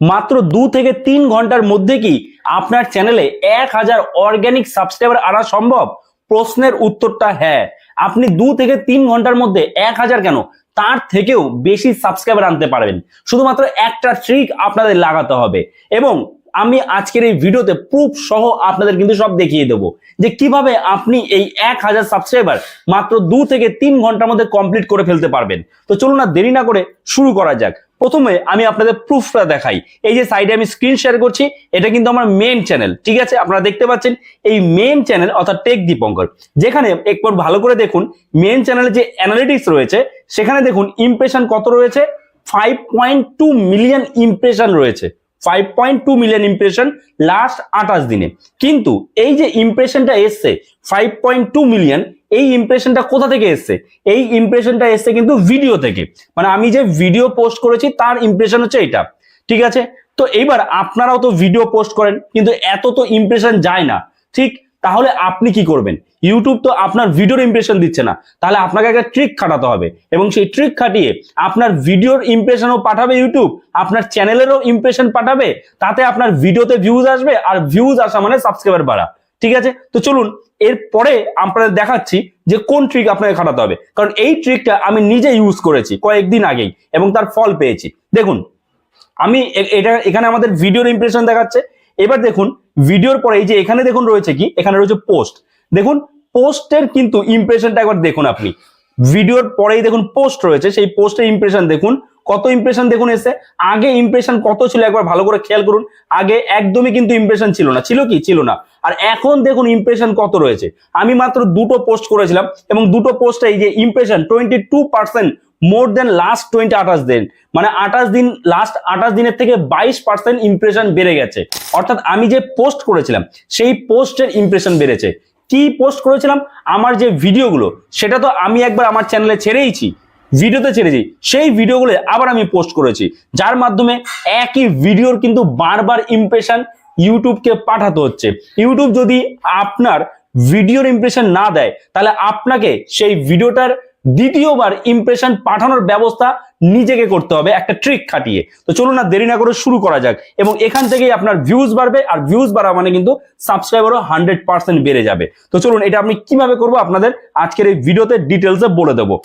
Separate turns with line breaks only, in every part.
মাত্র দু থেকে তিন ঘণ্টার মধ্যে কি আপনার চ্যানেলে এক হাজার অর্গ্যানিক সাবস্ক্রাইবার আনা সম্ভব? প্রশ্নের উত্তরটা হ্যাঁ। আপনি দু থেকে তিন ঘণ্টার মধ্যে এক হাজার কেন? তার থেকেও বেশি সাবস্ক্রাইবার আনতে পারবেন। শুধুমাত্র একটা ট্রিক আপনাদের লাগাতে হবে। এবং আমি আজকের এই ভিডিওতে প্রুফ সহ আপনাদের কিন্তু সব দেখিয়ে দেবো যে কীভাবে আপনি এই এক হাজার সাবস্ক্রাইবার মাত্র দু থেকে তিন ঘণ্টার মধ্যে কমপ্লিট করে ফেলতে পারবেন। তো চলুন না দেরি না করে শুরু করা যাক। প্রথমে আমি আপনাদের প্রুফটা দেখাই। এই যে সাইডে আমি স্ক্রিন শেয়ার করছি, এটা কিন্তু আমার মেন চ্যানেল ঠিক আছে? আপনারা দেখতে পাচ্ছেন, এই মেন চ্যানেল অর্থাৎ টেক দীপঙ্কর যেখানে একবার ভালো করে দেখুন মেন চ্যানেলে যে অ্যানালিটিক্স রয়েছে, সেখানে দেখুন ইমপ্রেশন কত রয়েছে? Five point two million impression রয়েছে। Five point two million impression last আঠাশ দিনে। কিন্তু এই যে ইমপ্রেশনটা এসছে ফাইভ পয়েন্ট টু মিলিয়ন এই ইমপ্রেশনটা কোথা থেকে এসছে? এই ইমপ্রেশনটা এসছে কিন্তু ভিডিও থেকে। মানে আমি যে ভিডিও পোস্ট করেছি, তার ইমপ্রেশন হচ্ছে এটা। ঠিক আছে? তো এইবার আপনারাও তো ভিডিও পোস্ট করেন, কিন্তু এত তো ইমপ্রেশন যায় না। ঠিক? তাহলে আপনি কি করবেন? ইউটিউব তো আপনার ভিডিওর ইমপ্রেশন দিচ্ছে না। তাহলে আপনাকে একটা ট্রিক খাটাতে হবে। এবং সেই ট্রিক খাটিয়ে আপনার ভিডিওর ইমপ্রেশনও পাঠাবে ইউটিউব আপনার চ্যানেলেরও ইমপ্রেশন পাঠাবে, তাতে আপনার ভিডিওতে ভিউজ আসবে, আর ভিউজ আসা মানে সাবস্ক্রাইবার বাড়া। ঠিক আছে? তো চলুন এরপরে আপনাদের দেখাচ্ছি যে কোন ট্রিক আপনাকে খাটাতে হবে। কারণ এই ট্রিকটা আমি নিজে ইউজ করেছি কয়েকদিন আগেই, এবং তার ফল পেয়েছি। দেখুন, আমি এটা এখানে আমাদের ভিডিওর ইমপ্রেশন দেখাচ্ছে। এবার দেখুন ভিডিওর পরে এই যে এখানে দেখুন রয়েছে কি? এখানে রয়েছে পোস্ট দেখুন পোস্টের কিন্তু ইমপ্রেশনটা একবার দেখুন আপনি। ভিডিওর পরেই দেখুন পোস্ট রয়েছে, সেই পোস্টের ইমপ্রেশন দেখুন। কত ইমপ্রেশন দেখুন এসে? আগে ইমপ্রেশন কত ছিল একবার ভালো করে খেয়াল করুন। আগে একদমই কিন্তু ইমপ্রেশন ছিল না। ছিল কি? ছিল না। আর এখন দেখুন ইমপ্রেশন কত রয়েছে। আমি মাত্র দুটো পোস্ট করেছিলাম এবং দুটো পোস্টে এই যে impression twenty two percent more than last twenty আঠাশ দিন। মানে আঠাশ দিন লাস্ট আঠাশ দিনের থেকে বাইশ পার্সেন্ট ইমপ্রেশন বেড়ে গেছে। অর্থাৎ আমি যে পোস্ট করেছিলাম, সেই পোস্টের ইমপ্রেশন বেড়েছে। কি পোস্ট করেছিলাম, আমার যে ভিডিওগুলো সেটা তো আমি একবার আমার চ্যানেলে ছেড়েইছি ভিডিওতে ছেড়েছি, সেই ভিডিওগুলো আবার আমি পোস্ট করেছি, যার মাধ্যমে একই ভিডিওর কিন্তু বারবার ইমপ্রেশন ইউটিউবকে পাঠাতে হচ্ছে। ইউটিউব যদি আপনার ভিডিওর ইমপ্রেশন না দেয়, তাহলে আপনাকে সেই ভিডিওটার দ্বিতীয়বার ইমপ্রেশন পাঠানোর ব্যবস্থা নিজেকে করতে হবে, একটা ট্রিক খাটিয়ে। তো চলুন না দেরি না করে শুরু করা যাক। এবং এখান থেকেই আপনার ভিউজ বাড়বে, আর ভিউজ বাড়া মানে কিন্তু সাবস্ক্রাইবারও হান্ড্রেড পার্সেন্ট বেড়ে যাবে। তো চলুন এটা আমি কীভাবে করব আপনাদের আজকের এই ভিডিওতে ডিটেলসে বলে দেবো।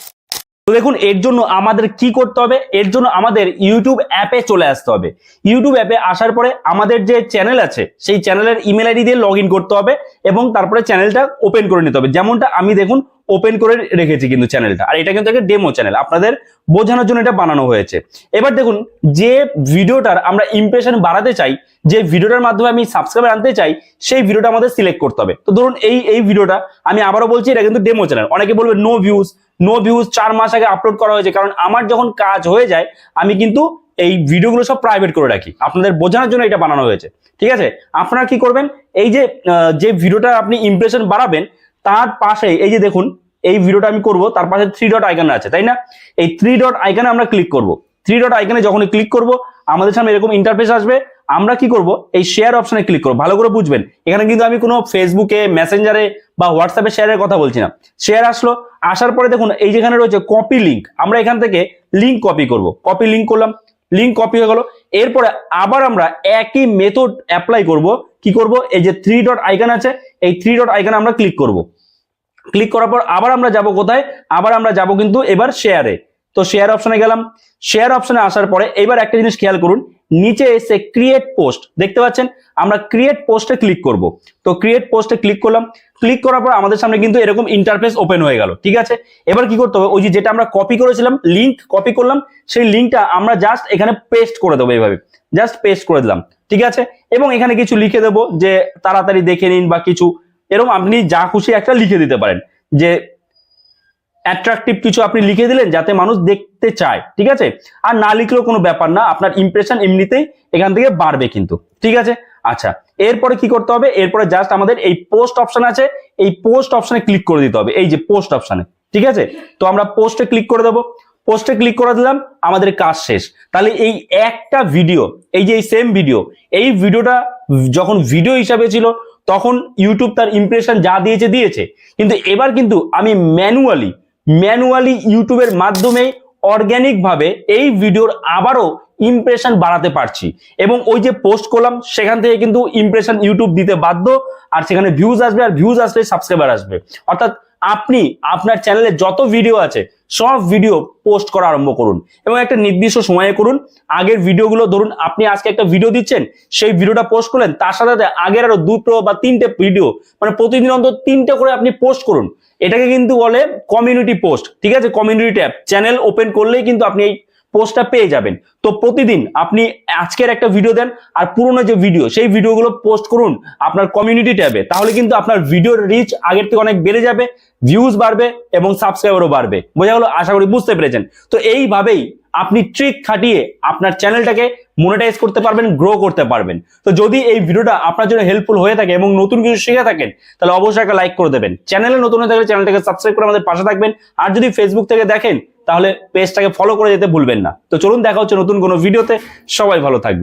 তো দেখুন, এর জন্য আমাদের কি করতে হবে? এর জন্য আমাদের ইউটিউব অ্যাপে চলে আসতে হবে। ইউটিউব অ্যাপে আসার পরে আমাদের যে চ্যানেল আছে, সেই চ্যানেলের ইমেল আইডি দিয়ে লগ করতে হবে এবং তারপরে চ্যানেলটা ওপেন করে নিতে হবে। যেমনটা আমি দেখুন ওপেন করে রেখেছি কিন্তু চ্যানেলটা আর এটা কিন্তু একটা ডেমো চ্যানেল আপনাদের বোঝানোর জন্য এটা বানানো হয়েছে। এবার দেখুন, যে ভিডিওটার আমরা ইমপ্রেশন বাড়াতে চাই, যে ভিডিওটার মাধ্যমে আমি সাবস্ক্রাইবার আনতে চাই, সেই ভিডিওটা আমাদের সিলেক্ট করতে হবে। তো ধরুন, এই এই ভিডিওটা আমি আবারও বলছি, এটা কিন্তু ডেমো চ্যানেল অনেকে বলবে নো ভিউজ নো ভিউজ চার মাস আগে আপলোড করা হয়েছে। কারণ আমার যখন কাজ হয়ে যায়, আমি কিন্তু এই ভিডিওগুলো সব প্রাইভেট করে রাখি। আপনাদের বোঝানোর জন্য এটা বানানো হয়েছে। ঠিক আছে? আপনারা কি করবেন? এই যে যে ভিডিওটা আপনি ইমপ্রেশন বাড়াবেন, তার পাশে এই যে দেখুন, এই ভিডিওটা আমি করব, তার পাশে থ্রি ডট আইকন আছে, তাই না? এই থ্রি ডট আইকনে আমরা ক্লিক করব। থ্রি ডট আইকনে যখনই ক্লিক করব, আমাদের সামনে এরকম ইন্টারফেস আসবে। আমরা কি করব? এই শেয়ার অপশনে ক্লিক করব। ভালো করে বুঝবেন। এখানে কিন্তু আমি কোনো ফেসবুকে মেসেঞ্জারে বা হোয়াটসঅ্যাপে শেয়ারের কথা বলছি না। শেয়ার আসলো, আসার পরে দেখুন, এই যেখানে রয়েছে কপি লিঙ্ক আমরা এখান থেকে লিঙ্ক কপি করব। কপি লিঙ্ক করলাম লিঙ্ক কপি হয়ে গেল। এরপরে আবার আমরা একই মেথড অ্যাপ্লাই করব। কি করব? এই যে থ্রি ডট আইকন আছে, এই থ্রি ডট আইকনে আমরা ক্লিক করব। ক্লিক করার পর আবার আমরা যাব কোথায়? আবার আমরা যাব কিন্তু এবার শেয়ারে তো শেয়ার অপশনে গেলাম। শেয়ার অপশনে আসার পরে, এবার একটা জিনিস খেয়াল করুন নিচে এসে ক্রিয়েট পোস্ট দেখতে পাচ্ছেন? আমরা ক্রিয়েট পোস্টে ক্লিক করব। তো ক্রিয়েট পোস্টে ক্লিক করলাম। ক্লিক করার পর আমাদের সামনে কিন্তু এরকম ইন্টারফেস ওপেন হয়ে গেল, ঠিক আছে? এবার কি করতে হবে? ওই যে যেটা আমরা কপি করেছিলাম লিংক কপি করলাম, সেই লিঙ্কটা আমরা জাস্ট এখানে পেস্ট করে দেবো এইভাবে। জাস্ট পেস্ট করে দিলাম, ঠিক আছে? এবং এখানে কিছু লিখে দেবো যে তাড়াতাড়ি দেখে নিন বা কিছু, এরকম আপনি যা খুশি একটা লিখে দিতে পারেন। যে অ্যাট্রাকটিভ কিছু আপনি লিখে দিলেন যাতে মানুষ দেখতে চায়, ঠিক আছে? আর না লিখলেও কোনো ব্যাপার না, আপনার ইমপ্রেশন এমনিতেই এখান থেকে বাড়বে কিন্তু, ঠিক আছে? আচ্ছা এরপরে কি করতে হবে? এরপরে জাস্ট আমাদের এই পোস্ট অপশন আছে, এই পোস্ট অপশনে ক্লিক করে দিতে হবে, এই যে পোস্ট অপশনে ঠিক আছে? তো আমরা পোস্টে ক্লিক করে দেবো পোস্টে ক্লিক করে দিলাম, আমাদের কাজ শেষ। তাহলে এই একটা ভিডিও এই যে এই সেম ভিডিও এই ভিডিওটা যখন ভিডিও হিসাবে ছিল, তখন ইউটিউব তার ইমপ্রেশন যা দিয়েছে দিয়েছে। কিন্তু এবার কিন্তু আমি ম্যানুয়ালি ম্যানুয়ালি ইউটিউবের মাধ্যমে অর্গ্যানিক ভাবে এই ভিডিওর আবারও ইমপ্রেশন বাড়াতে পারছি। এবং ওই যে পোস্ট করলাম, সেখান থেকে কিন্তু ইমপ্রেশন ইউটিউব দিতে বাধ্য, আর সেখানে ভিউজ আসবে, আর ভিউজ আসলে সাবস্ক্রাইবার আসবে। অর্থাৎ আপনি, আপনার চ্যানেলে যত ভিডিও আছে, সব ভিডিও পোস্ট করা আরম্ভ করুন। এবং একটা নির্দিষ্ট সময়ে করুন। আগের ভিডিওগুলো ধরুন, আপনি আজকে একটা ভিডিও দিচ্ছেন, সেই ভিডিওটা পোস্ট করলেন, তার সাথে সাথে আগের আরও দুটো বা তিনটে ভিডিও মানে প্রতিদিন অন্তত তিনটে করে আপনি পোস্ট করুন। এটাকে কিন্তু বলে কমিউনিটি পোস্ট ঠিক আছে? কমিউনিটি ট্যাব চ্যানেল ওপেন করলেই কিন্তু আপনি এই পোস্টটা পেয়ে যাবেন। তো প্রতিদিন আপনি আজকের একটা ভিডিও দেন আর পুরোনো যে ভিডিও সেই ভিডিওগুলো পোস্ট করুন আপনার কমিউনিটি ট্যাবে তাহলে কিন্তু আপনার ভিডিওর রিচ আগের থেকে অনেক বেড়ে যাবে ভিউজ বাড়বে এবং সাবস্ক্রাইবারও বাড়বে। বোঝা গেল? আশা করি বুঝতে পেরেছেন। তো এইভাবেই আপনি ট্রিক খাটিয়ে আপনার চ্যানেলটাকে মনিটাইজ করতে পারবেন গ্রো করতে পারবেন। তো যদি এই ভিডিওটা আপনার জন্য হেল্পফুল হয়ে থাকে এবং নতুন কিছু শিখে থাকেন, তাহলে অবশ্যই একটা লাইক করে দেবেন। চ্যানেলে নতুন হয়ে থাকলে চ্যানেলটাকে সাবস্ক্রাইব করে আমাদের পাশে থাকবেন। আর যদি ফেসবুক থেকে দেখেন তাহলে পেজটাকে ফলো করে যেতে ভুলবেন না। তো চলুন দেখা হচ্ছে নতুন কোনো ভিডিওতে সবাই ভালো থাকবে